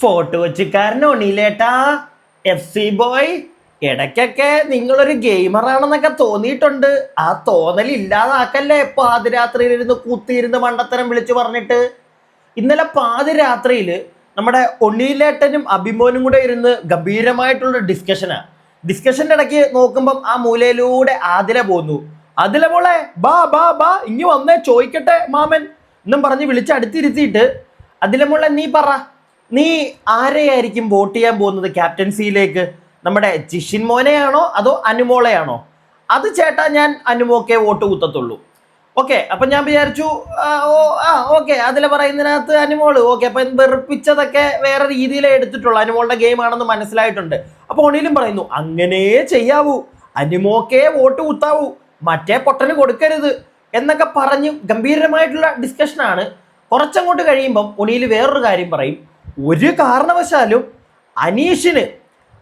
Fort കൊച്ചിക്കാരൻ ഒണിയിലേട്ടാ F C boy ഇടയ്ക്കൊക്കെ നിങ്ങളൊരു ഗെയിമറാണെന്നൊക്കെ തോന്നിയിട്ടുണ്ട്. ആ തോന്നൽ ഇല്ലാതാക്കല്ലേ? പാതിരാത്രിയിൽ ഇരുന്ന് കുത്തിയിരുന്ന് മണ്ടത്തരം വിളിച്ചു പറഞ്ഞിട്ട്. ഇന്നലെ പാതിരാത്രിയിൽ നമ്മുടെ ഒണിയിലേട്ടനും അഭിമോനും കൂടെ ഇരുന്ന് ഗംഭീരമായിട്ടുള്ള ഡിസ്കഷനാ ഡിസ്കഷന്റെ ഇടയ്ക്ക് നോക്കുമ്പം ആ മൂലയിലൂടെ ആതില പോന്നു. അതില മോളെ ബാ ബാ ബാ ഇനി വന്നേ ചോദിക്കട്ടെ മാമൻ എന്നും പറഞ്ഞ് വിളിച്ച് അടുത്തിരുത്തിയിട്ട് അതിലെ മോളെ നീ പറ. നീ ആരെയായിരിക്കും വോട്ട് ചെയ്യാൻ പോകുന്നത്? ക്യാപ്റ്റൻസിയിലേക്ക്? നമ്മുടെ ജിഷിൻ മോനെയാണോ അതോ അനുമോളയാണോ? അത് ചേട്ടാ ഞാൻ അനുമോക്കെ വോട്ട് കുത്തത്തുള്ളൂ. ഓക്കെ അപ്പൊ ഞാൻ വിചാരിച്ചു ഓ ആ ഓക്കെ അതിൽ പറയുന്നതിനകത്ത് അനുമോൾ. ഓക്കെ അപ്പൊ വെറുപ്പിച്ചതൊക്കെ വേറെ രീതിയിലേ എടുത്തിട്ടുള്ളൂ. അനുമോളുടെ ഗെയിം ആണെന്ന് മനസ്സിലായിട്ടുണ്ട്. അപ്പോൾ ഒണിലും പറയുന്നു അങ്ങനെ ചെയ്യാവൂ. അനുമോക്കേ വോട്ട് കുത്താവൂ. മറ്റേ പൊട്ടന് കൊടുക്കരുത്. എന്നൊക്കെ പറഞ്ഞ് ഗംഭീരമായിട്ടുള്ള ഡിസ്കഷനാണ് കുറച്ചങ്ങോട്ട് കഴിയുമ്പം ഒണിയിൽ വേറൊരു കാര്യം പറയും. ഒരു കാരണവശാലും അനീഷിന്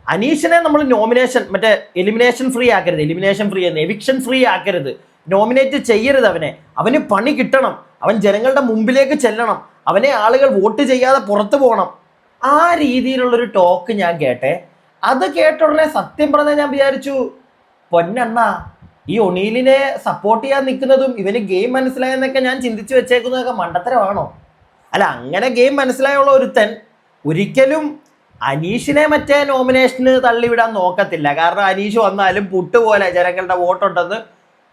അനീഷിനെ നമ്മൾ നോമിനേഷൻ മറ്റേ എലിമിനേഷൻ ഫ്രീ ആക്കരുത്. എലിമിനേഷൻ ഫ്രീ എന്ന് എവിക്ഷൻ ഫ്രീ ആക്കരുത്. നോമിനേറ്റ് ചെയ്യരുത് അവനെ. അവന് പണി കിട്ടണം. അവൻ ജനങ്ങളുടെ മുമ്പിലേക്ക് ചെല്ലണം. അവനെ ആളുകൾ വോട്ട് ചെയ്യാതെ പുറത്തു പോകണം. ആ രീതിയിലുള്ളൊരു ടോക്ക് ഞാൻ കേട്ടെ. അത് കേട്ട ഉടനെ സത്യം പറഞ്ഞാൽ ഞാൻ വിചാരിച്ചു പൊന്നണ്ണ ഈ ഒണീലിനെ സപ്പോർട്ട് ചെയ്യാൻ നിൽക്കുന്നതും ഇവന് ഗെയിം മനസ്സിലായെന്നൊക്കെ ഞാൻ ചിന്തിച്ചു വെച്ചേക്കുന്നതൊക്കെ മണ്ടത്തരമാണോ? അല്ല അങ്ങനെ ഗെയിം മനസ്സിലായുള്ള ഒരുത്തൻ ഒരിക്കലും അനീഷിനെ മറ്റേ നോമിനേഷന് തള്ളിവിടാൻ നോക്കത്തില്ല. കാരണം അനീഷ് വന്നാലും പുട്ടുപോലെ ജനങ്ങളുടെ വോട്ടുണ്ടെന്ന്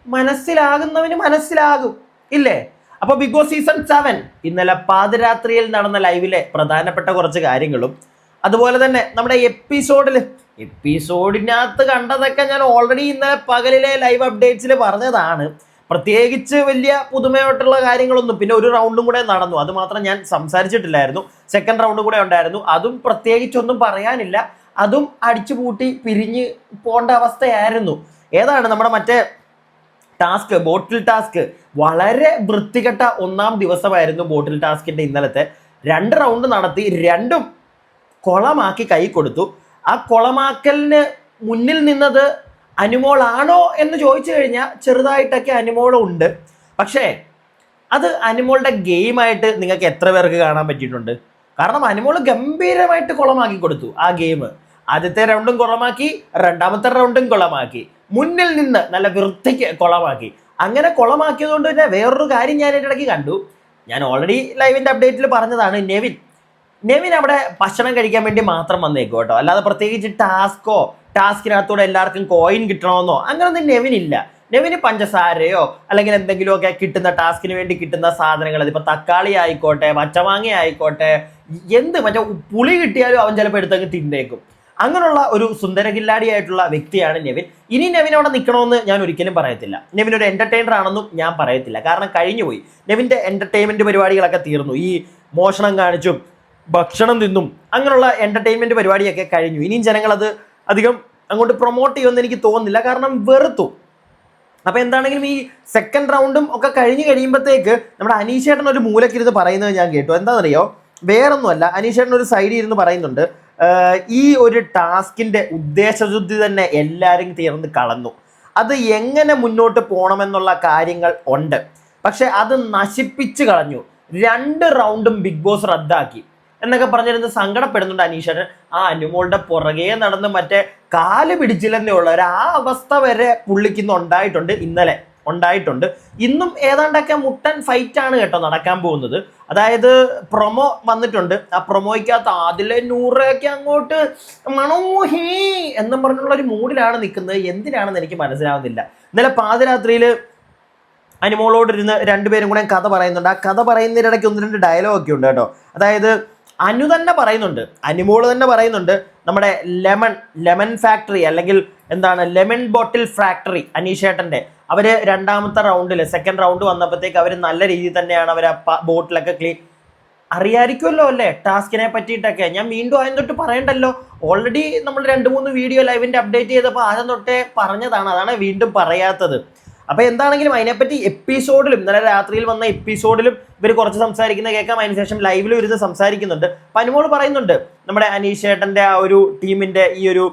മനസ്സിലാകുന്നവന് മനസ്സിലാകും. ഇല്ലേ? അപ്പൊ ബിഗ് ബോസ് സീസൺ സെവൻ ഇന്നലെ പാതിരാത്രിയിൽ നടന്ന ലൈവിലെ പ്രധാനപ്പെട്ട കുറച്ച് കാര്യങ്ങളും അതുപോലെ തന്നെ നമ്മുടെ എപ്പിസോഡിൽ എപ്പിസോഡിനകത്ത് കണ്ടതൊക്കെ ഞാൻ ഓൾറെഡി ഇന്നലെ പകലിലെ ലൈവ് അപ്ഡേറ്റ്സിൽ പറഞ്ഞതാണ്. പ്രത്യേകിച്ച് വലിയ പുതുമയായിട്ടുള്ള കാര്യങ്ങളൊന്നും പിന്നെ ഒരു റൗണ്ടും കൂടെ നടന്നു. അത് മാത്രം ഞാൻ സംസാരിച്ചിട്ടില്ലായിരുന്നു. സെക്കൻഡ് റൗണ്ടും കൂടെ ഉണ്ടായിരുന്നു. അതും പ്രത്യേകിച്ചൊന്നും പറയാനില്ല. അതും അടിച്ചു പൂട്ടി പിരിഞ്ഞ് പോകേണ്ട അവസ്ഥയായിരുന്നു. ഏതാണ് നമ്മുടെ മറ്റേ ടാസ്ക് ബോട്ടിൽ ടാസ്ക് വളരെ വൃത്തികെട്ട ഒന്നാം ദിവസമായിരുന്നു ബോട്ടിൽ ടാസ്കിന്റെ ഇന്നലത്തെ. രണ്ട് റൗണ്ട് നടത്തി രണ്ടും കൊളമാക്കി കൈ കൊടുത്തു. ആ കൊളമാക്കലിന് മുന്നിൽ നിന്നത് അനുമോളാണോ എന്ന് ചോദിച്ചു കഴിഞ്ഞാൽ ചെറുതായിട്ടൊക്കെ അനുമോളം ഉണ്ട്. പക്ഷേ അത് അനുമോളുടെ ഗെയിമായിട്ട് നിങ്ങൾക്ക് എത്ര പേർക്ക് കാണാൻ പറ്റിയിട്ടുണ്ട്? കാരണം അനുമോൾ ഗംഭീരമായിട്ട് കുളമാക്കി കൊടുത്തു ആ ഗെയിം. ആദ്യത്തെ റൗണ്ടും കുളമാക്കി രണ്ടാമത്തെ റൗണ്ടും കുളമാക്കി. മുന്നിൽ നിന്ന് നല്ല വൃത്തിക്ക് കുളമാക്കി. അങ്ങനെ കുളമാക്കിയത് കൊണ്ട് തന്നെ വേറൊരു കാര്യം ഞാൻ ഇടയ്ക്ക് കണ്ടു. ഞാൻ ഓൾറെഡി ലൈവിന്റെ അപ്ഡേറ്റിൽ പറഞ്ഞതാണ് നെവിൻ. നെവിൻ അവിടെ ഭക്ഷണം കഴിക്കാൻ വേണ്ടി മാത്രം വന്നേക്കും കേട്ടോ. അല്ലാതെ പ്രത്യേകിച്ച് ടാസ്കോ ടാസ്കിനകത്തൂടെ എല്ലാവർക്കും കോയിൻ കിട്ടണമെന്നോ? അങ്ങനൊന്നും നെവിൻ ഇല്ല നെവിന് പഞ്ചസാരയോ അല്ലെങ്കിൽ എന്തെങ്കിലുമൊക്കെ കിട്ടുന്ന ടാസ്കിന് വേണ്ടി കിട്ടുന്ന സാധനങ്ങൾ അതിപ്പോൾ തക്കാളി ആയിക്കോട്ടെ പച്ചമാങ്ങ ആയിക്കോട്ടെ എന്ത് മറ്റേ പുളി കിട്ടിയാലും അവൻ ചിലപ്പോൾ എടുത്തങ്ങ് തിന്നേക്കും. അങ്ങനെയുള്ള ഒരു സുന്ദരകില്ലാടിയായിട്ടുള്ള വ്യക്തിയാണ് നെവിൻ. ഇനി നെവിൻ അവിടെ നിൽക്കണമെന്ന് ഞാൻ ഒരിക്കലും പറയത്തില്ല. നെവിൻ ഒരു എന്റർടൈനർ ആണെന്നും ഞാൻ പറയത്തില്ല. കാരണം കഴിഞ്ഞുപോയി. നെവിന്റെ എന്റർടൈൻമെന്റ് പരിപാടികളൊക്കെ തീർന്നു. ഈ മോഷണം കാണിച്ചും ഭക്ഷണം തിന്നും അങ്ങനെയുള്ള എന്റർടൈൻമെന്റ് പരിപാടിയൊക്കെ കഴിഞ്ഞു. ഇനിയും ജനങ്ങൾ അത് അധികം അങ്ങോട്ട് പ്രൊമോട്ട് ചെയ്യുമെന്ന് എനിക്ക് തോന്നുന്നില്ല. കാരണം വെറുത്തു. അപ്പൊ എന്താണെങ്കിലും ഈ സെക്കൻഡ് റൗണ്ടും ഒക്കെ കഴിഞ്ഞു കഴിയുമ്പോഴത്തേക്ക് നമ്മുടെ അനീഷേട്ടൻ ഒരു മൂലക്കിരുന്ന് പറയുന്നത് ഞാൻ കേട്ടു. എന്താണെന്നറിയോ? വേറൊന്നുമല്ല. അനീഷേട്ടൻ ഒരു സൈഡിൽ ഇരുന്ന് പറയുന്നുണ്ട്. ഈ ഒരു ടാസ്കിന്റെ ഉദ്ദേശശുദ്ധി തന്നെ എല്ലാവരും തീർന്ന് കളഞ്ഞു. അത് എങ്ങനെ മുന്നോട്ട് പോകണമെന്നുള്ള കാര്യങ്ങൾ ഉണ്ട്. പക്ഷെ അത് നശിപ്പിച്ച് കളഞ്ഞു. രണ്ട് റൗണ്ടും ബിഗ് ബോസ് റദ്ദാക്കി. എന്നൊക്കെ പറഞ്ഞിരുന്ന് സങ്കടപ്പെടുന്നുണ്ട് അനീഷേട്ടൻ. ആ അനുമോളുടെ പുറകെ നടന്ന് മറ്റേ കാൽ പിടിച്ചില്ലെന്നേ ഉള്ളവർ ആ അവസ്ഥ വരെ പുള്ളിക്ക് ഇന്ന് ഉണ്ടായിട്ടുണ്ട് ഇന്നലെ ഉണ്ടായിട്ടുണ്ട്. ഇന്നും ഏതാണ്ടൊക്കെ മുട്ടൻ ഫൈറ്റ് ആണ് കേട്ടോ നടക്കാൻ പോകുന്നത്. അതായത് പ്രൊമോ വന്നിട്ടുണ്ട്. ആ പ്രൊമോയ്ക്കകത്ത് അതിലെ നൂറൊക്കെ അങ്ങോട്ട് മണോഹി എന്നും പറഞ്ഞുള്ള ഒരു മൂഡിലാണ് നിൽക്കുന്നത്. എന്തിനാണെന്ന് എനിക്ക് മനസ്സിലാവുന്നില്ല. ഇന്നലെ പാതിരാത്രിയിൽ അനുമോളോടിരുന്ന് രണ്ടുപേരും കൂടെ കഥ പറയുന്നുണ്ട്. ആ കഥ പറയുന്നതിനിടയ്ക്ക് ഒന്ന് രണ്ട് ഡയലോഗൊക്കെ ഉണ്ട് കേട്ടോ. അതായത് അനു തന്നെ പറയുന്നുണ്ട്. അനുമോൾ തന്നെ പറയുന്നുണ്ട്. നമ്മുടെ ലെമൺ ലെമൺ ഫാക്ടറി അല്ലെങ്കിൽ എന്താണ് ലെമൺ ബോട്ടിൽ ഫാക്ടറി അനീഷേട്ടന്റെ. അവർ രണ്ടാമത്തെ റൗണ്ടിൽ സെക്കൻഡ് റൗണ്ട് വന്നപ്പോഴത്തേക്ക് അവർ നല്ല രീതിയിൽ തന്നെയാണ് അവർ ആ ബോട്ടിലൊക്കെ ക്ലീൻ അറിയായിരിക്കുമല്ലോ അല്ലേ? ടാസ്കിനെ പറ്റിയിട്ടൊക്കെ. ഞാൻ വീണ്ടും ആദ്യം തൊട്ട് പറയണ്ടല്ലോ. ഓൾറെഡി നമ്മൾ രണ്ട് മൂന്ന് വീഡിയോ ലൈവിന്റെ അപ്ഡേറ്റ് ചെയ്തപ്പോൾ ആദ്യം തൊട്ടേ പറഞ്ഞതാണ്. അതാണ് വീണ്ടും പറയാത്തത്. അപ്പൊ എന്താണെങ്കിലും അതിനെപ്പറ്റി എപ്പിസോഡിലും ഇന്നലെ രാത്രിയിൽ വന്ന എപ്പിസോഡിലും ഇവർ കുറച്ച് സംസാരിക്കുന്ന കേൾക്കാം. അതിനുശേഷം ലൈവിലും ഇരുന്ന് സംസാരിക്കുന്നുണ്ട്. അപ്പൊ പറയുന്നുണ്ട് നമ്മുടെ അനീഷ് ഏട്ടന്റെ ആ ഒരു ടീമിന്റെ ഈ ഒരു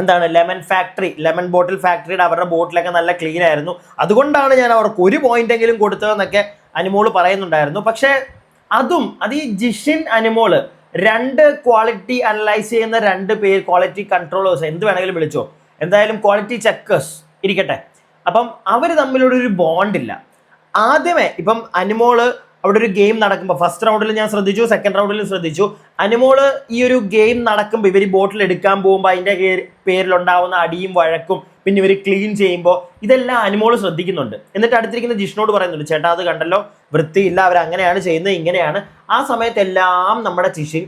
എന്താണ് ലെമൺ ഫാക്ടറി ലെമൺ ബോട്ടിൽ ഫാക്ടറിയുടെ അവരുടെ ബോട്ടിലൊക്കെ നല്ല ക്ലീൻ ആയിരുന്നു. അതുകൊണ്ടാണ് ഞാൻ അവർക്ക് ഒരു പോയിന്റ് എങ്കിലും കൊടുത്തതെന്നൊക്കെ അനുമോൾ പറയുന്നുണ്ടായിരുന്നു. പക്ഷേ അതും അത് ഈ ജിഷിൻ അനുമോൾ രണ്ട് ക്വാളിറ്റി അനലൈസ് ചെയ്യുന്ന രണ്ട് പേര് ക്വാളിറ്റി കൺട്രോളേഴ്സ് എന്ത് വേണമെങ്കിലും വിളിച്ചോ. എന്തായാലും ക്വാളിറ്റി ചെക്കേഴ്സ് ഇരിക്കട്ടെ. അപ്പം അവർ തമ്മിലൊരു ഒരു ബോണ്ടില്ല ആദ്യമേ ഇപ്പം അനിമോൾ അവിടെ ഒരു ഗെയിം നടക്കുമ്പോൾ ഫസ്റ്റ് റൗണ്ടിൽ ഞാൻ ശ്രദ്ധിച്ചു സെക്കൻഡ് റൗണ്ടിൽ ശ്രദ്ധിച്ചു. അനിമോൾ ഈ ഒരു ഗെയിം നടക്കുമ്പോൾ ഇവർ ബോട്ടിൽ എടുക്കാൻ പോകുമ്പോൾ അതിന്റെ പേരിലുണ്ടാവുന്ന അടിയും വഴക്കും പിന്നെ ഇവർ ക്ലീൻ ചെയ്യുമ്പോൾ ഇതെല്ലാം അനുമോൾ ശ്രദ്ധിക്കുന്നുണ്ട്. എന്നിട്ട് അടുത്തിരിക്കുന്ന ജിഷ്ണോട് പറയുന്നുണ്ട് ചേട്ടാ അത് കണ്ടല്ലോ വൃത്തിയില്ല അവർ അങ്ങനെയാണ് ചെയ്യുന്നത് ഇങ്ങനെയാണ്. ആ സമയത്തെല്ലാം നമ്മുടെ ചിഷിൻ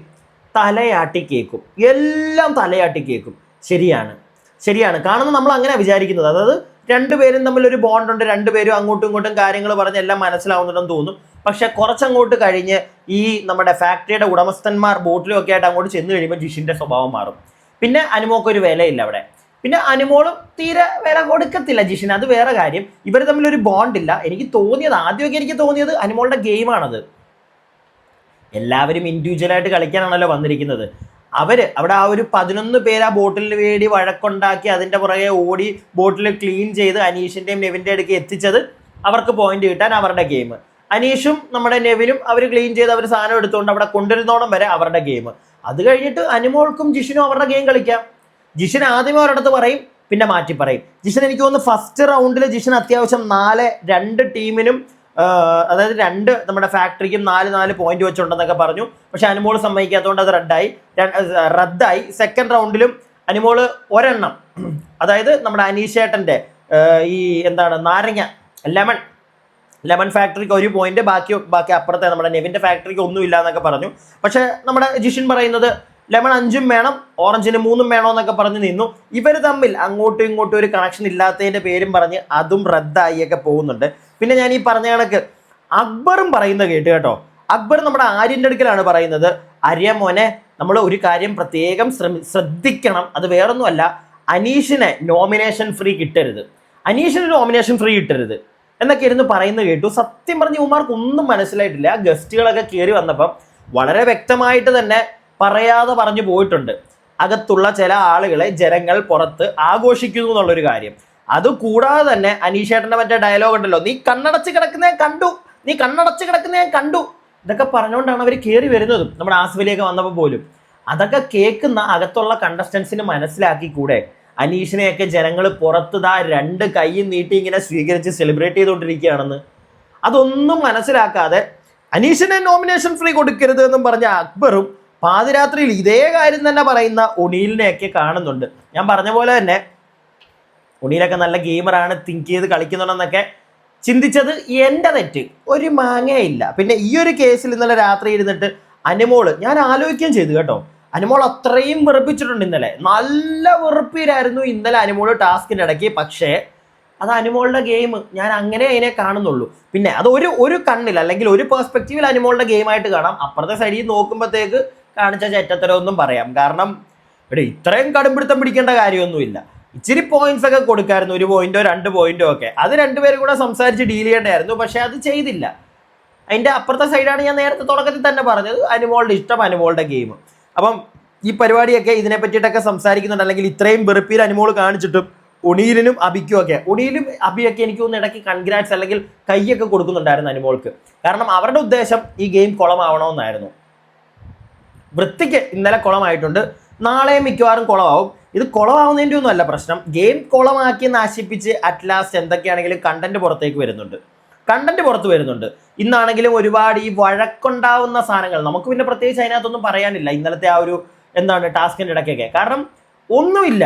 തലയാട്ടി കേൾക്കും എല്ലാം തലയാട്ടി കേൾക്കും ശരിയാണ്. ശരിയാണ്. കാണുന്ന നമ്മൾ അങ്ങനെ വിചാരിക്കുന്നത്. അതായത് രണ്ടുപേരും തമ്മിൽ ഒരു ബോണ്ട് ഉണ്ട്. രണ്ടുപേരും അങ്ങോട്ടും ഇങ്ങോട്ടും കാര്യങ്ങൾ പറഞ്ഞ് എല്ലാം മനസ്സിലാവുന്നുണ്ടെന്ന് തോന്നും. പക്ഷെ കുറച്ചങ്ങോട്ട് കഴിഞ്ഞ് ഈ നമ്മുടെ ഫാക്ടറിയുടെ ഉടമസ്ഥന്മാർ ബോട്ടിലും ഒക്കെ ആയിട്ട് അങ്ങോട്ട് ചെന്ന് കഴിയുമ്പോൾ ജിഷിന്റെ സ്വഭാവം മാറും. പിന്നെ അനുമോക്ക് ഒരു വിലയില്ല അവിടെ. പിന്നെ അനുമോളും തീരെ വില കൊടുക്കത്തില്ല ജിഷിന്. അത് വേറെ കാര്യം. ഇവർ തമ്മിൽ ഒരു ബോണ്ട് ഇല്ല. എനിക്ക് തോന്നിയത് ആദ്യമൊക്കെ എനിക്ക് തോന്നിയത് അനുമോളുടെ ഗെയിമാണത് എല്ലാവരും ഇൻഡിവിജ്വലായിട്ട് കളിക്കാനാണല്ലോ വന്നിരിക്കുന്നത്. അവർ അവിടെ ആ ഒരു പതിനൊന്ന് പേര് ആ ബോട്ടിൽ വേണ്ടി വഴക്കുണ്ടാക്കി അതിന്റെ പുറകെ ഓടി ബോട്ടിൽ ക്ലീൻ ചെയ്ത് അനീഷിന്റെയും നെവിന്റെ അടുക്ക് എത്തിച്ചത് അവർക്ക് പോയിന്റ് കിട്ടാൻ അവരുടെ ഗെയിം അനീഷും നമ്മുടെ നെവിനും അവർ ക്ലീൻ ചെയ്ത് അവർ സാധനം എടുത്തുകൊണ്ട് അവിടെ കൊണ്ടുവരുന്നോണം വരെ അവരുടെ ഗെയിം അത് കഴിഞ്ഞിട്ട് അനുമോൾക്കും ജിഷിനും അവരുടെ ഗെയിം കളിക്കാം. ജിഷൻ ആദ്യമേ അവരുടെ പറയും പിന്നെ മാറ്റി പറയും. ജിഷൻ എനിക്ക് തോന്നുന്നു ഫസ്റ്റ് റൗണ്ടിൽ ജിഷൻ അത്യാവശ്യം നാല് രണ്ട് ടീമിനും അതായത് രണ്ട് നമ്മുടെ ഫാക്ടറിക്കും നാല് നാല് പോയിന്റ് വെച്ചുണ്ടെന്നൊക്കെ പറഞ്ഞു. പക്ഷെ അനുമോൾ സമ്മതിക്കാത്തതുകൊണ്ട് അത് റദ്ദായി. റദ്ദായി സെക്കൻഡ് റൗണ്ടിലും അനുമോൾ ഒരെണ്ണം. അതായത് നമ്മുടെ അനീഷേട്ടന്റെ ഈ എന്താണ് നാരങ്ങ ലെമൺ. ലെമൺ ഫാക്ടറിക്ക് ഒരു പോയിന്റ് ബാക്കി ബാക്കി അപ്പുറത്തെ നമ്മുടെ നെവിന്റെ ഫാക്ടറിക്ക് ഒന്നുമില്ല എന്നൊക്കെ പറഞ്ഞു. പക്ഷെ നമ്മുടെ ജിഷിൻ പറയുന്നത് ലെമൺ അഞ്ചും വേണം ഓറഞ്ചിന് മൂന്നും വേണോ എന്നൊക്കെ പറഞ്ഞ് നിന്നു. ഇവർ തമ്മിൽ അങ്ങോട്ടും ഇങ്ങോട്ടും ഒരു കണക്ഷൻ ഇല്ലാത്തതിന്റെ പേരും പറഞ്ഞ് അതും റദ്ദായി ഒക്കെ പോകുന്നുണ്ട്. പിന്നെ ഞാൻ ഈ പറഞ്ഞ കണക്ക് അക്ബറും പറയുന്നത് കേട്ട് കേട്ടോ. അക്ബർ നമ്മുടെ ആര്യന്റെ അടുക്കലാണ് പറയുന്നത്. ആര്യ മോനെ നമ്മൾ ഒരു കാര്യം പ്രത്യേകം ശ്രദ്ധിക്കണം. അത് വേറൊന്നുമല്ല അനീഷിനെ നോമിനേഷൻ ഫ്രീ കിട്ടരുത്. അനീഷിന് നോമിനേഷൻ ഫ്രീ കിട്ടരുത്. എന്നൊക്കെ ഇരുന്ന് പറയുന്നത് കേട്ടു. സത്യം പറഞ്ഞ ഉമാർക്ക് ഒന്നും മനസ്സിലായിട്ടില്ല. ഗസ്റ്റുകളൊക്കെ കയറി വന്നപ്പം വളരെ വ്യക്തമായിട്ട് തന്നെ പറയാതെ പറഞ്ഞു പോയിട്ടുണ്ട്. അകത്തുള്ള ചില ആളുകളെ ജനങ്ങൾ പുറത്ത് ആഘോഷിക്കുന്നു എന്നുള്ളൊരു കാര്യം. അത് കൂടാതെ തന്നെ അനീഷേട്ടന്റെ മറ്റേ ഡയലോഗ് ഉണ്ടല്ലോ നീ കണ്ണടച്ച് കിടക്കുന്നേ കണ്ടു നീ കണ്ണടച്ച് കിടക്കുന്നേ കണ്ടു. ഇതൊക്കെ പറഞ്ഞുകൊണ്ടാണ് അവർ കയറി വരുന്നതും. നമ്മുടെ ആസ്വലിയൊക്കെ വന്നപ്പോൾ പോലും. അതൊക്കെ കേൾക്കുന്ന അകത്തുള്ള കണ്ടസ്റ്റൻസിന് മനസ്സിലാക്കി കൂടെ അനീഷിനെയൊക്കെ ജനങ്ങൾ പുറത്തുതാ രണ്ട് കൈയും നീട്ടി ഇങ്ങനെ സ്വീകരിച്ച് സെലിബ്രേറ്റ് ചെയ്തുകൊണ്ടിരിക്കുകയാണെന്ന്. അതൊന്നും മനസ്സിലാക്കാതെ അനീഷിനെ നോമിനേഷൻ ഫ്രീ കൊടുക്കരുത് എന്നും പറഞ്ഞ അക്ബറും പാതിരാത്രിയിൽ ഇതേ കാര്യം തന്നെ പറയുന്ന ഒണീലിനെയൊക്കെ കാണുന്നുണ്ട്. ഞാൻ പറഞ്ഞ പോലെ തന്നെ ഒണീലൊക്കെ നല്ല ഗെയിമറാണ് തിങ്ക് ചെയ്ത് കളിക്കുന്നുണ്ടെന്നൊക്കെ ചിന്തിച്ചത് എന്റെ തെറ്റ്. ഒരു മാങ്ങയില്ല. പിന്നെ ഈ ഒരു കേസിൽ ഇന്നലെ രാത്രി ഇരുന്നിട്ട് അനുമോൾ ഞാൻ ആലോചിക്കുകയും ചെയ്തു കേട്ടോ. അനുമോൾ അത്രയും വെറുപ്പിച്ചിട്ടുണ്ട് ഇന്നലെ. നല്ല വെറുപ്പിലായിരുന്നു ഇന്നലെ അനുമോൾ ടാസ്കിന്റെ ഇടയ്ക്ക്. പക്ഷേ അത് അനുമോളുടെ ഗെയിം ഞാൻ അങ്ങനെ അതിനെ കാണുന്നുള്ളൂ. പിന്നെ അത് ഒരു ഒരു കണ്ണിൽ അല്ലെങ്കിൽ ഒരു പെർസ്പെക്റ്റീവിൽ അനുമോളുടെ ഗെയിമായിട്ട് കാണാം. അപ്പുറത്തെ സൈഡിൽ നോക്കുമ്പോഴത്തേക്ക് കാണിച്ച ചേറ്റത്തരമൊന്നും പറയാം. കാരണം ഇവിടെ ഇത്രയും കടുംപിടുത്തം പിടിക്കേണ്ട കാര്യമൊന്നുമില്ല. ഇച്ചിരി പോയിന്റ്സ് ഒക്കെ കൊടുക്കായിരുന്നു ഒരു പോയിന്റോ രണ്ട് പോയിന്റോ ഒക്കെ. അത് രണ്ടുപേരും കൂടെ സംസാരിച്ച് ഡീൽ ചെയ്യേണ്ടായിരുന്നു പക്ഷെ അത് ചെയ്തില്ല. അതിന്റെ അപ്പുറത്തെ സൈഡാണ് ഞാൻ നേരത്തെ തുടക്കത്തിൽ തന്നെ പറഞ്ഞത് അനുമോളുടെ ഇഷ്ടം അനുമോളുടെ ഗെയിം അപ്പം ഈ പരിപാടിയൊക്കെ ഇതിനെ പറ്റിയിട്ടൊക്കെ സംസാരിക്കുന്നുണ്ട് അല്ലെങ്കിൽ ഇത്രയും വെറുപ്പിൽ അനുമോൾ കാണിച്ചിട്ടും ഉണീലിനും അബിക്കും ഒക്കെ. ഉണീലും അബിയൊക്കെ എനിക്ക് ഒന്ന് ഇടയ്ക്ക് കൺഗ്രാറ്റ്സ് അല്ലെങ്കിൽ കൈയൊക്കെ കൊടുക്കുന്നുണ്ടായിരുന്നു അനുമോൾക്ക്. കാരണം അവരുടെ ഉദ്ദേശം ഈ ഗെയിം കുളമാവണമെന്നായിരുന്നു. വൃത്തിക്ക് ഇന്നലെ കുളമായിട്ടുണ്ട്. നാളെ മിക്കവാറും കുളമാവും. ഇത് കുളമാവുന്നതിന്റെ ഒന്നും അല്ല പ്രശ്നം. ഗെയിം കുളമാക്കി നശിപ്പിച്ച് അറ്റ് ലാസ്റ്റ് എന്തൊക്കെയാണെങ്കിലും കണ്ടന്റ് പുറത്തേക്ക് വരുന്നുണ്ട്. കണ്ടന്റ് പുറത്ത് വരുന്നുണ്ട്. ഇന്നാണെങ്കിലും ഒരുപാട് ഈ വഴക്കുണ്ടാവുന്ന സാധനങ്ങൾ നമുക്ക് പിന്നെ പ്രത്യേകിച്ച് അതിനകത്തൊന്നും പറയാനില്ല. ഇന്നലത്തെ ആ ഒരു എന്താണ് ടാസ്കിന്റെ ഇടയ്ക്കൊക്കെ. കാരണം ഒന്നുമില്ല.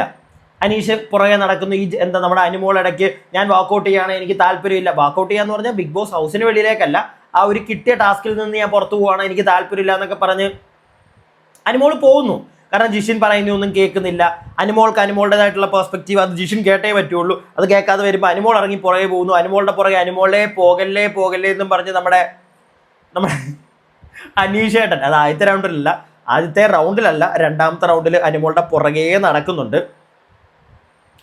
അനീഷ് പുറകെ നടക്കുന്നു. ഈ എന്താ നമ്മുടെ അനുമോൾ ഇടയ്ക്ക് ഞാൻ വാക്കൗട്ട് ചെയ്യാണ് എനിക്ക് താല്പര്യമില്ല. വാക്കൗട്ട് ചെയ്യാന്ന് പറഞ്ഞാൽ ബിഗ് ബോസ് ഹൗസിന് വെളിയിലേക്കല്ല. ആ ഒരു കിട്ടിയ ടാസ്കിൽ നിന്ന് ഞാൻ പുറത്തു പോവാണ് എനിക്ക് താല്പര്യമില്ല എന്നൊക്കെ പറഞ്ഞ് അനുമോൾ പോകുന്നു. കാരണം ജിഷിൻ പറയുന്നതൊന്നും കേൾക്കുന്നില്ല. അനുമോൾക്ക് അനുമോളുടേതായിട്ടുള്ള പെർസ്പെക്റ്റീവ് അത് ജിഷിൻ കേട്ടേ പറ്റുള്ളൂ. അത് കേൾക്കാതെ വരുമ്പോൾ അനുമോൾ ഇറങ്ങി പുറകെ പോകുന്നു. അനുമോളുടെ പുറകെ അനുമോളെ പോകല്ലേ പോകല്ലേ എന്നും പറഞ്ഞ് നമ്മുടെ നമ്മുടെ അനീഷേട്ടൻ അത് ആദ്യത്തെ റൗണ്ടിലല്ല ആദ്യത്തെ റൗണ്ടിലല്ല രണ്ടാമത്തെ റൗണ്ടിൽ അനുമോളുടെ പുറകെ നടക്കുന്നുണ്ട്.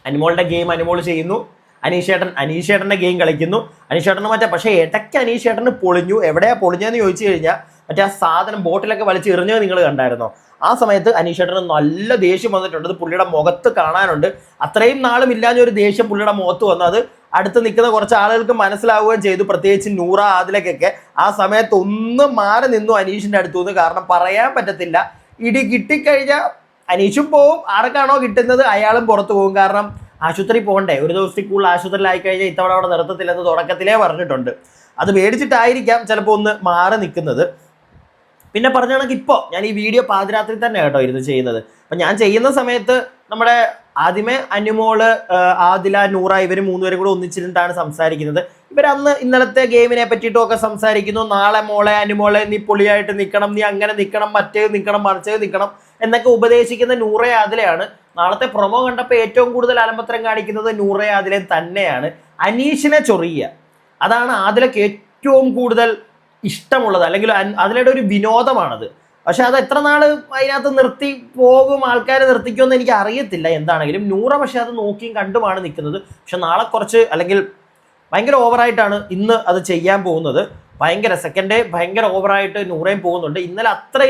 അനുമോളുടെ ഗെയിം അനുമോൾ ചെയ്യുന്നു. അനീഷേട്ടൻ അനീഷേട്ടന്റെ ഗെയിം കളിക്കുന്നു. അനീഷേട്ടന് മറ്റേ പക്ഷേ ഇടയ്ക്ക് അനീഷേട്ടന് പൊളിഞ്ഞു. എവിടെയാണ് പൊളിഞ്ഞതെന്ന് ചോദിച്ചു കഴിഞ്ഞാൽ മറ്റേ ആ സാധനം ബോട്ടിലൊക്കെ വലിച്ച് എറിഞ്ഞത് നിങ്ങൾ കണ്ടായിരുന്നോ? ആ സമയത്ത് അനീഷേട്ടന് നല്ല ദേഷ്യം വന്നിട്ടുണ്ട്. അത് പുള്ളിയുടെ മുഖത്ത് കാണാനുണ്ട്. അത്രയും നാളും ഇല്ലാഞ്ഞ ഒരു ദേഷ്യം പുള്ളിയുടെ മുഖത്ത് വന്നത് അടുത്ത് നിൽക്കുന്ന കുറച്ച് ആളുകൾക്ക് മനസ്സിലാവുകയും ചെയ്തു. പ്രത്യേകിച്ച് നൂറ ആദിലക്കൊക്കെ. ആ സമയത്ത് ഒന്നും മാറി നിന്നു അനീഷിന്റെ അടുത്തു നിന്ന് കാരണം പറയാൻ പറ്റത്തില്ല. ഇടി കിട്ടിക്കഴിഞ്ഞാൽ അനീഷും പോവും. ആർക്കാണോ കിട്ടുന്നത്? അയാളും പുറത്തു പോകും കാരണം ആശുപത്രി പോകണ്ടേ? ഒരു ദിവസത്തിൽ കൂടുതൽ ആശുപത്രിയിലായി കഴിഞ്ഞാൽ ഇത്തവണ അവിടെ നിർത്തത്തില്ലെന്ന് തുടക്കത്തിലേ പറഞ്ഞിട്ടുണ്ട്. അത് മേടിച്ചിട്ടായിരിക്കാം ചിലപ്പോൾ ഒന്ന് മാറി നിൽക്കുന്നത്. പിന്നെ പറഞ്ഞ കണക്ക് ഇപ്പോൾ ഞാൻ ഈ വീഡിയോ പാതിരാത്രി തന്നെ കേട്ടോ ഇരുന്ന് ചെയ്യുന്നത്. അപ്പം ഞാൻ ചെയ്യുന്ന സമയത്ത് നമ്മുടെ ആദ്യമേ അനുമോൾ ആദില നൂറ ഇവർ മൂന്നുപേരും കൂടെ ഒന്നിച്ചിരുന്നിട്ടാണ് സംസാരിക്കുന്നത്. ഇവരന്ന് ഇന്നലത്തെ ഗെയിമിനെ പറ്റിയിട്ടും ഒക്കെ സംസാരിക്കുന്നു. നാളെ മോളെ അനുമോളെ നീ പൊളിയായിട്ട് നിൽക്കണം നീ അങ്ങനെ നിൽക്കണം മറ്റേത് നിൽക്കണം മറിച്ചത് നിൽക്കണം എന്നൊക്കെ ഉപദേശിക്കുന്ന നൂറ ആദിലയാണ്. നാളത്തെ പ്രൊമോ കണ്ടപ്പോൾ ഏറ്റവും കൂടുതൽ അലമ്പത്രം കാണിക്കുന്നത് നൂറ ആദിലെ തന്നെയാണ്. അനീഷിനെ ചൊറിയ അതാണ് ആദിലക്ക് ഏറ്റവും കൂടുതൽ ഇഷ്ടമുള്ളത് അല്ലെങ്കിൽ അതിനിടെ ഒരു വിനോദമാണത്. പക്ഷെ അത് എത്ര നാൾ അതിനകത്ത് നിർത്തി പോകും ആൾക്കാർ നിർത്തിക്കുമെന്ന് എനിക്ക് അറിയത്തില്ല. എന്താണെങ്കിലും നൂറ പക്ഷെ അത് നോക്കിയും കണ്ടുമാണ് നിൽക്കുന്നത്. പക്ഷെ നാളെ കുറച്ച് അല്ലെങ്കിൽ ഭയങ്കര ഓവറായിട്ടാണ് ഇന്ന് അത് ചെയ്യാൻ പോകുന്നത്. ഭയങ്കര സെക്കൻഡ് ഡേ ഭയങ്കര ഓവറായിട്ട് നൂറേം പോകുന്നുണ്ട്. ഇന്നലെ അത്ര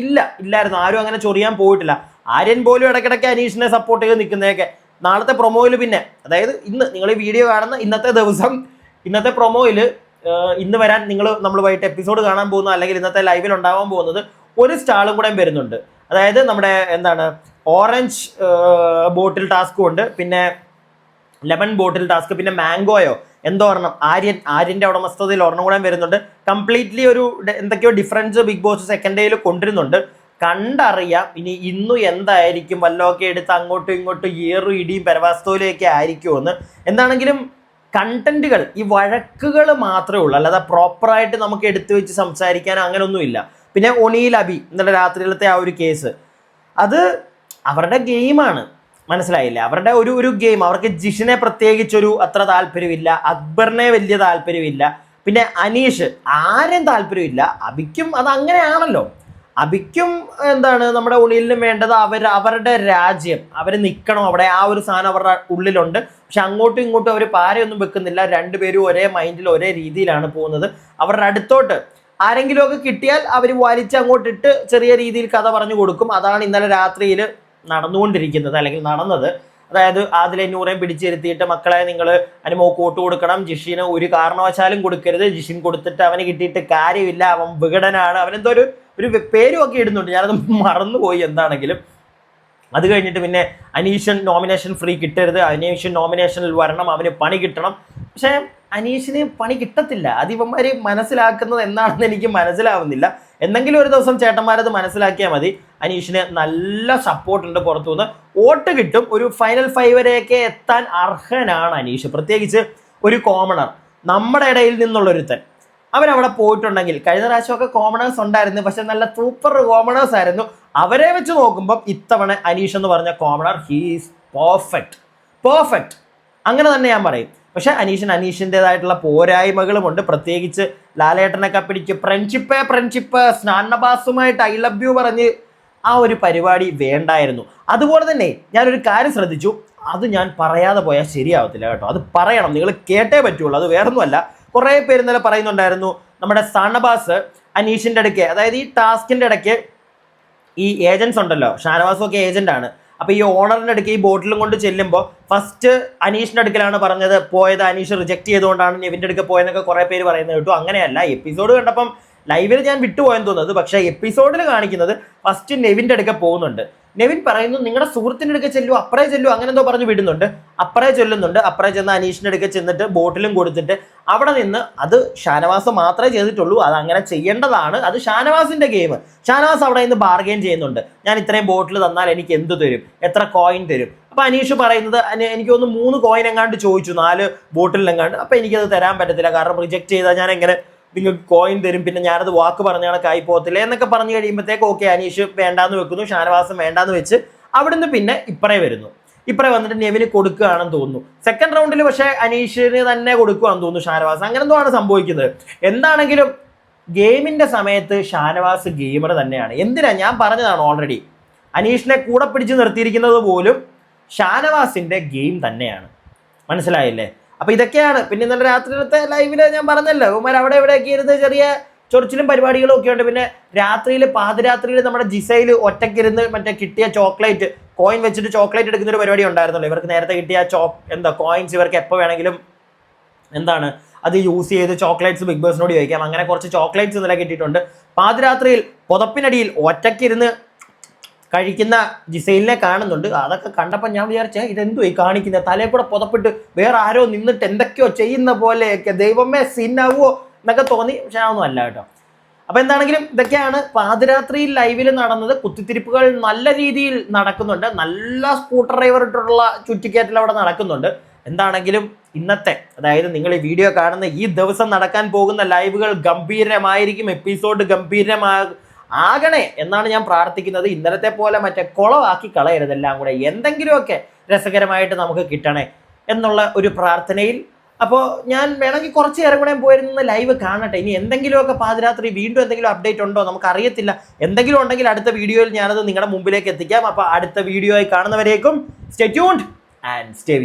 ഇല്ല ഇല്ലായിരുന്നു. ആരും അങ്ങനെ ചൊറിയാൻ പോയിട്ടില്ല. ആര്യൻ പോലും ഇടയ്ക്കിടയ്ക്ക് അനീഷിനെ സപ്പോർട്ട് ചെയ്ത് നിൽക്കുന്നതൊക്കെ നാളത്തെ പ്രൊമോയിൽ പിന്നെ അതായത് ഇന്ന് നിങ്ങൾ ഈ വീഡിയോ കാണുന്ന ഇന്നത്തെ ദിവസം ഇന്നത്തെ പ്രൊമോയിൽ ഇന്ന് വരാൻ നിങ്ങൾ നമ്മൾ വൈകിട്ട് എപ്പിസോഡ് കാണാൻ പോകുന്ന അല്ലെങ്കിൽ ഇന്നത്തെ ലൈവിൽ ഉണ്ടാവാൻ പോകുന്നത് ഒരു സ്റ്റാളും കൂടെ വരുന്നുണ്ട്. അതായത് നമ്മുടെ എന്താണ് ഓറഞ്ച് ബോട്ടിൽ ടാസ്കും ഉണ്ട്. പിന്നെ ലെമൺ ബോട്ടിൽ ടാസ്ക് പിന്നെ മാംഗോയോ എന്തോ ഒരെണ്ണം ആര്യൻ ആര്യന്റെ ഉടമസ്ഥതയിൽ ഒരെണ്ണം കൂടെ വരുന്നുണ്ട്. കംപ്ലീറ്റ്ലി ഒരു എന്തൊക്കെയോ ഡിഫറൻസ് ബിഗ് ബോസ് സെക്കൻഡ് ഡേയിൽ കൊണ്ടുവരുന്നുണ്ട്. കണ്ടറിയാം ഇനി ഇന്നും എന്തായിരിക്കും വല്ലതൊക്കെ എടുത്ത് അങ്ങോട്ടും ഇങ്ങോട്ടും ഏറും ഇടിയും പരവാസ്തോയിലൊക്കെ ആയിരിക്കുമെന്ന്. എന്താണെങ്കിലും കണ്ടന്റുകൾ ഈ വഴക്കുകൾ മാത്രമേ ഉള്ളൂ. അല്ലാതെ പ്രോപ്പറായിട്ട് നമുക്ക് എടുത്തു വെച്ച് സംസാരിക്കാൻ അങ്ങനെയൊന്നുമില്ല പിന്നെ ഒണിയിൽ അബി ഇന്നലെ രാത്രിയിലത്തെ ആ ഒരു കേസ് അത് അവരുടെ ഗെയിമാണ് മനസ്സിലായില്ല? അവരുടെ ഒരു ഒരു ഗെയിം അവർക്ക് ജിഷിനെ പ്രത്യേകിച്ചൊരു അത്ര താല്പര്യമില്ല. അക്ബറിനെ വലിയ താല്പര്യമില്ല. പിന്നെ അനീഷ് ആരെയും താല്പര്യമില്ല. അബിക്കും അത് അങ്ങനെയാണല്ലോ. അബിക്കും എന്താണ് നമ്മുടെ ഉള്ളിലും വേണ്ടത് അവർ അവരുടെ രാജ്യം അവർ നിൽക്കണം അവിടെ ആ ഒരു സാധനം അവരുടെ ഉള്ളിലുണ്ട്. പക്ഷെ അങ്ങോട്ടും ഇങ്ങോട്ടും അവർ പാരയൊന്നും വെക്കുന്നില്ല. രണ്ടുപേരും ഒരേ മൈൻഡിൽ ഒരേ രീതിയിലാണ് പോകുന്നത്. അവരുടെ അടുത്തോട്ട് ആരെങ്കിലുമൊക്കെ കിട്ടിയാൽ അവർ വലിച്ച് അങ്ങോട്ടിട്ട് ചെറിയ രീതിയിൽ കഥ പറഞ്ഞു കൊടുക്കും. അതാണ് ഇന്നലെ രാത്രിയിൽ നടന്നുകൊണ്ടിരിക്കുന്നത് അല്ലെങ്കിൽ നടന്നത്. അതായത് ആദിലെ നൂറേം പിടിച്ചിരുത്തിയിട്ട് മക്കളെ നിങ്ങൾ അനുമോ വോട്ട് കൊടുക്കണം ജിഷിന് ഒരു കാരണവശാലും കൊടുക്കരുത്. ജിഷിൻ കൊടുത്തിട്ട് അവന് കിട്ടിയിട്ട് കാര്യമില്ല. അവൻ വിഘടനാണ് അവനെന്തോ ഒരു ഒരു പേരും ഒക്കെ ഇടുന്നുണ്ട്. ഞാനത് മറന്നുപോയി എന്താണെങ്കിലും. അത് കഴിഞ്ഞിട്ട് പിന്നെ അനീഷൻ നോമിനേഷൻ ഫ്രീ കിട്ടരുത്. അനീഷൻ നോമിനേഷനിൽ വരണം. അവന് പണി കിട്ടണം. പക്ഷേ അനീഷിന് പണി കിട്ടത്തില്ല. അത് മനസ്സിലാക്കുന്നത് എന്താണെന്ന് എനിക്ക് മനസ്സിലാവുന്നില്ല. എന്തെങ്കിലും ഒരു ദിവസം ചേട്ടന്മാരത് മനസ്സിലാക്കിയാൽ മതി. അനീഷിന് നല്ല സപ്പോർട്ടുണ്ട് പുറത്തുനിന്ന്. വോട്ട് കിട്ടും. ഒരു ഫൈനൽ ഫൈവ് വരെയൊക്കെ എത്താൻ അർഹനാണ് അനീഷ്. പ്രത്യേകിച്ച് ഒരു കോമണർ നമ്മുടെ ഇടയിൽ നിന്നുള്ളൊരുത്തൻ. അവരവിടെ പോയിട്ടുണ്ടെങ്കിൽ കഴിഞ്ഞ പ്രാവശ്യമൊക്കെ കോമണേഴ്സ് ഉണ്ടായിരുന്നു പക്ഷെ നല്ല സൂപ്പർ കോമണേഴ്സ് ആയിരുന്നു. അവരെ വെച്ച് നോക്കുമ്പോൾ ഇത്തവണ അനീഷ് എന്ന് പറഞ്ഞ കോമണർ ഹീസ് പെർഫെക്റ്റ് പെർഫെക്റ്റ് അങ്ങനെ തന്നെ ഞാൻ പറയും. പക്ഷെ അനീഷിന് അനീഷിന്റെതായിട്ടുള്ള പോരായ്മകളുമുണ്ട്. പ്രത്യേകിച്ച് ലാലേട്ടനൊക്കെ പിടിച്ച് ഫ്രണ്ട്ഷിപ്പ് ഫ്രണ്ട്ഷിപ്പ് സ്നാനബാസുമായിട്ട് ഐ ലവ് യു പറഞ്ഞ് ആ ഒരു പരിപാടി വേണ്ടായിരുന്നു. അതുപോലെ തന്നെ ഞാനൊരു കാര്യം ശ്രദ്ധിച്ചു. അത് ഞാൻ പറയാതെ പോയാൽ ശരിയാവത്തില്ല കേട്ടോ. അത് പറയണം. നിങ്ങൾ കേട്ടേ പറ്റുള്ളൂ. അത് വേറൊന്നുമല്ല. കുറേ പേര് ഇന്നലെ പറയുന്നുണ്ടായിരുന്നു നമ്മുടെ സണബാസ് അനീഷിന്റെ ഇടയ്ക്ക് അതായത് ഈ ടാസ്കിന്റെ ഇടയ്ക്ക് ഈ ഏജൻസ് ഉണ്ടല്ലോ ഷാനവാസും ഒക്കെ ഏജന്റ് ആണ്. അപ്പൊ ഈ ഓണറിന്റെ അടുക്ക് ഈ ബോട്ടിലും കൊണ്ട് ചെല്ലുമ്പോൾ ഫസ്റ്റ് അനീഷിന്റെ അടുക്കലാണ് പറഞ്ഞത് പോയത് അനീഷ് റിജക്ട് ചെയ്തുകൊണ്ടാണ് നെവിന്റെ അടുക്ക പോയെന്നൊക്കെ കുറെ പേര് പറയുന്നത് കേട്ടു. അങ്ങനെയല്ല എപ്പിസോഡ് കണ്ടപ്പം ലൈവിൽ ഞാൻ വിട്ടുപോയെന്ന് തോന്നുന്നത് പക്ഷെ എപ്പിസോഡിൽ കാണിക്കുന്നത് ഫസ്റ്റ് നെവിന്റെ അടുക്ക പോകുന്നുണ്ട്. നെവിൻ പറയുന്നു നിങ്ങളുടെ സുഹൃത്തിന്റെ അടുക്ക ചെല്ലു അപ്പറേ ചെല്ലു അങ്ങനെ എന്തോ പറഞ്ഞ് വിടുന്നുണ്ട്. അപ്പറേ ചെല്ലുന്നുണ്ട്. അപ്പറേ ചെന്ന് അനീഷിന്റെ അടുക്ക ചെന്നിട്ട് ബോട്ടിലും കൊടുത്തിട്ട് അവിടെ നിന്ന് അത് ഷാനവാസ് മാത്രമേ ചെയ്തിട്ടുള്ളൂ. അത് അങ്ങനെ ചെയ്യേണ്ടതാണ്. അത് ഷാനവാസിന്റെ ഗെയിം. ഷാനവാസ് അവിടെ നിന്ന് ബാർഗെയിൻ ചെയ്യുന്നുണ്ട്. ഞാൻ ഇത്രയും ബോട്ടിൽ തന്നാൽ എനിക്ക് എന്ത് തരും? എത്ര കോയിൻ തരും? അപ്പൊ അനീഷ് പറയുന്നത് എനിക്ക് ഒന്ന് മൂന്ന് കോയിൻ എങ്ങാണ്ട് ചോദിച്ചു. നാല് ബോട്ടിലെങ്ങാണ്ട്. അപ്പൊ എനിക്കത് തരാൻ പറ്റത്തില്ല. കാരണം റിജക്റ്റ് ചെയ്താൽ ഞാൻ എങ്ങനെ നിങ്ങൾക്ക് കോയിൻ തരും പിന്നെ ഞാനത് വാക്ക് പറഞ്ഞ കണക്കായി പോകത്തില്ല എന്നൊക്കെ പറഞ്ഞു കഴിയുമ്പോഴത്തേക്ക് ഓക്കെ അനീഷ് വേണ്ടാന്ന് വെക്കുന്നു ഷാനവാസം വേണ്ടാന്ന് വെച്ച് അവിടുന്ന് പിന്നെ ഇപ്പറേ വരുന്നു. ഇപ്പറേ വന്നിട്ട് നെവിന് കൊടുക്കുകയാണെന്ന് തോന്നുന്നു. സെക്കൻഡ് റൗണ്ടിൽ പക്ഷേ അനീഷിന് തന്നെ കൊടുക്കുകയാണെന്ന് തോന്നുന്നു ഷാനവാസ്. അങ്ങനെ എന്തോ ആണ് സംഭവിക്കുന്നത്. എന്താണെങ്കിലും ഗെയിമിന്റെ സമയത്ത് ഷാനവാസ് ഗെയിമർ തന്നെയാണ്. എന്തിനാ? ഞാൻ പറഞ്ഞതാണ് ഓൾറെഡി അനീഷിനെ കൂടെ പിടിച്ച് നിർത്തിയിരിക്കുന്നത് പോലും ഷാനവാസിന്റെ ഗെയിം തന്നെയാണ്. മനസ്സിലായില്ലേ? അപ്പൊ ഇതൊക്കെയാണ്. പിന്നെ ഇന്നലെ രാത്രിയിലത്തെ ലൈവിൽ ഞാൻ പറഞ്ഞല്ലോ ഉമാർ അവിടെ എവിടെയൊക്കെ ഇരുന്ന് ചെറിയ ചൊറിച്ചിലും പരിപാടികളും ഒക്കെ ഉണ്ട്. പിന്നെ രാത്രിയിൽ പാതിരാത്രിയിൽ നമ്മുടെ ജിസയിൽ ഒറ്റക്കിരുന്ന് മറ്റേ കിട്ടിയ ചോക്ലേറ്റ് കോയിൻ വെച്ചിട്ട് ചോക്ലേറ്റ് എടുക്കുന്ന ഒരു പരിപാടി ഉണ്ടായിരുന്നല്ലോ. ഇവർക്ക് നേരത്തെ കിട്ടിയ ചോ എന്താ കോയിൻസ് ഇവർക്ക് എപ്പോൾ വേണമെങ്കിലും എന്താണ് അത് യൂസ് ചെയ്ത് ചോക്ലേറ്റ്സ് ബിഗ് ബോസിനോട് ചോദിക്കാം. അങ്ങനെ കുറച്ച് ചോക്ലേറ്റ്സ് ഇന്നലെ കിട്ടിയിട്ടുണ്ട്. പാതിരാത്രിയിൽ പുതപ്പിനടിയിൽ ഒറ്റയ്ക്കിരുന്ന് കഴിക്കുന്ന ജിസൈലിനെ കാണുന്നുണ്ട്. അതൊക്കെ കണ്ടപ്പോൾ ഞാൻ വിചാരിച്ചേ ഇതെന്തോ ഈ കാണിക്കുന്നത്? തലയിൽ കൂടെ പുതപ്പിട്ട് വേറെ ആരോ നിന്നിട്ട് എന്തൊക്കെയോ ചെയ്യുന്ന പോലെയൊക്കെ ദൈവമേ സിന്നാവോ എന്നൊക്കെ തോന്നി. പക്ഷെ അതൊന്നും അല്ല കേട്ടോ. അപ്പൊ എന്താണെങ്കിലും ഇതൊക്കെയാണ് പാതിരാത്രി ലൈവിൽ നടന്നത്. കുത്തിത്തിരിപ്പുകൾ നല്ല രീതിയിൽ നടക്കുന്നുണ്ട്. നല്ല സ്കൂട്ടർ ഡ്രൈവർ ഇട്ടിട്ടുള്ള ചുറ്റിക്കയറ്റൽ അവിടെ നടക്കുന്നുണ്ട്. എന്താണെങ്കിലും ഇന്നത്തെ അതായത് നിങ്ങൾ ഈ വീഡിയോ കാണുന്ന ഈ ദിവസം നടക്കാൻ പോകുന്ന ലൈവുകൾ ഗംഭീരമായിരിക്കും. എപ്പിസോഡ് ഗംഭീരമാ ആകണേ എന്നാണ് ഞാൻ പ്രാർത്ഥിക്കുന്നത്. ഇന്നലത്തെ പോലെ മറ്റേ കുളമാക്കി കളയരുത്. എല്ലാം കൂടെ എന്തെങ്കിലുമൊക്കെ രസകരമായിട്ട് നമുക്ക് കിട്ടണേ എന്നുള്ള ഒരു പ്രാർത്ഥനയിൽ. അപ്പോൾ ഞാൻ വേണമെങ്കിൽ കുറച്ച് നേരം കൂടെ പോയിരുന്ന ലൈവ് കാണട്ടെ. ഇനി എന്തെങ്കിലുമൊക്കെ പാതിരാത്രി വീണ്ടും എന്തെങ്കിലും അപ്ഡേറ്റ് ഉണ്ടോ? നമുക്ക് അറിയത്തില്ല എന്തെങ്കിലും ഉണ്ടെങ്കിൽ അടുത്ത വീഡിയോയിൽ ഞാനത് നിങ്ങളുടെ മുമ്പിലേക്ക് എത്തിക്കാം. അപ്പോൾ അടുത്ത വീഡിയോയിൽ കാണുന്നവരേക്കും സ്റ്റേ ട്യൂൺഡ് ആൻഡ് സ്റ്റേ